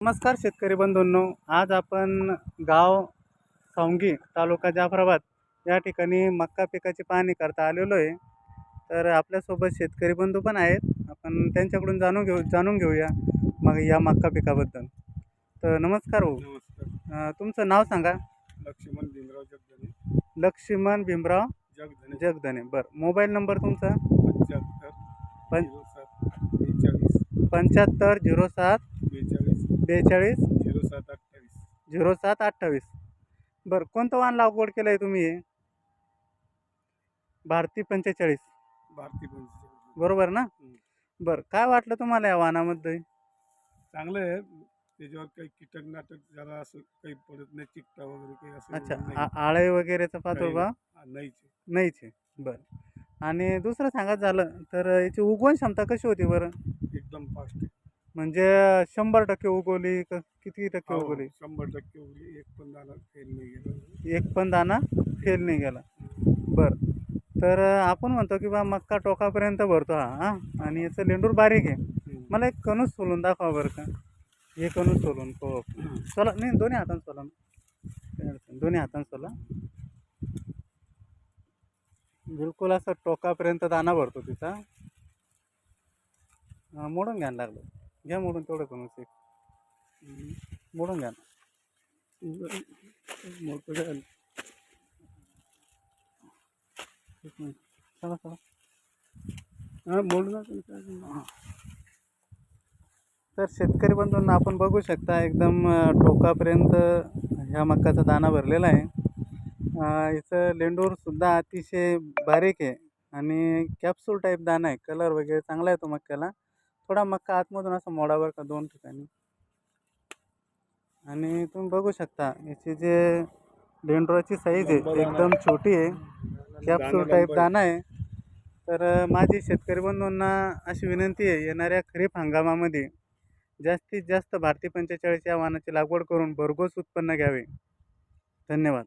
नमस्कार शेतकरी बंधूंनो. आज आपण गाव सावंगी तालुका जाफराबाद या ठिकाणी मक्का पिकाची पाहणी करता आलेलो आहे. तर आपल्यासोबत शेतकरी बंधू पण आहेत. आपण त्यांच्याकडून जाणून घेऊ जाणून घेऊया मग या मक्का पिकाबद्दल. तर नमस्कार हो नमस्कार. तुमचं नाव सांगा. लक्ष्मण भीमराव जगधने लक्ष्मण भीमराव जगधने जगधने बरं. मोबाईल नंबर तुमचा? पंच्याहत्तर पंच्याहत्तर झिरो सात बेचाळीस? झिरो सात अठ्ठावीस. झिरो सात अठ्ठावीस. बरं कोणतं वाण लागवड केलं आहे तुम्ही हे? भारती पंचेचाळीस. भारती पंचेचाळीस. बरोबर ना. बरं काय वाटलं तुम्हाला या वाहनामध्ये? चांगलं आहे. त्याच्यावर काही कीटकनाटक जरा असं काही पडत नाही चिकटा वगैरे काही असं अच्छा. आ- आळे वगैरेचा प्रादुर्भाव हा, नाहीच आहे. नाहीच आहे. बरं. आणि दुसरं सांगायचं झालं. तर याची उगवण क्षमता कशी होती बरं? एकदम फास्ट आहे. म्हणजे शंभर टक्के उगवली का? किती टक्के हो, उगवली? शंभर टक्के उगली एक पण दाना फेल नाही गेला. एक पण दाना फेल नाही गेला. बरं. तर आपण म्हणतो की बा मक्का टोकापर्यंत भरतो हा हां? आणि याचं लेंडूर बारीक आहे. मला एक कणूस सोलून दाखवा बरं का. हे कणूस सोलून हो. सोला नाही दोन्ही हातानं सोला. दोन्ही हातानं सोला. बिलकुल असं टोकापर्यंत दाना भरतो तिचा. मोडून घ्यायला लागलं. घ्या मोडून तेवढं कणूस एक मोडून घ्या ना. मोठं झालं. चला चला. हां बोल तर शेतकरी बंधूंना आपण बघू शकता एकदम टोकापर्यंत ह्या मक्काचा दाना भरलेला आहे. इथं लेंडूरसुद्धा अतिशय बारीक आहे आणि कॅप्सूल टाईप दाना आहे. कलर वगैरे चांगला आहे तो मक्याला थोडा मक्का आतमधून असं मोडावर का दोन ठिकाणी. आणि तुम्ही बघू शकता याची जे लेंडुराची साईज आहे एकदम छोटी आहे. Capsule type. दाना आहे. तर माझी शेतकरी बंधूंना अशी विनंती आहे येणाऱ्या खरीप हंगामामध्ये जास्तीत जास्त भारती पंचेचाळीस या वाहनाची लागवड करून भरघोस उत्पन्न घ्यावे. धन्यवाद.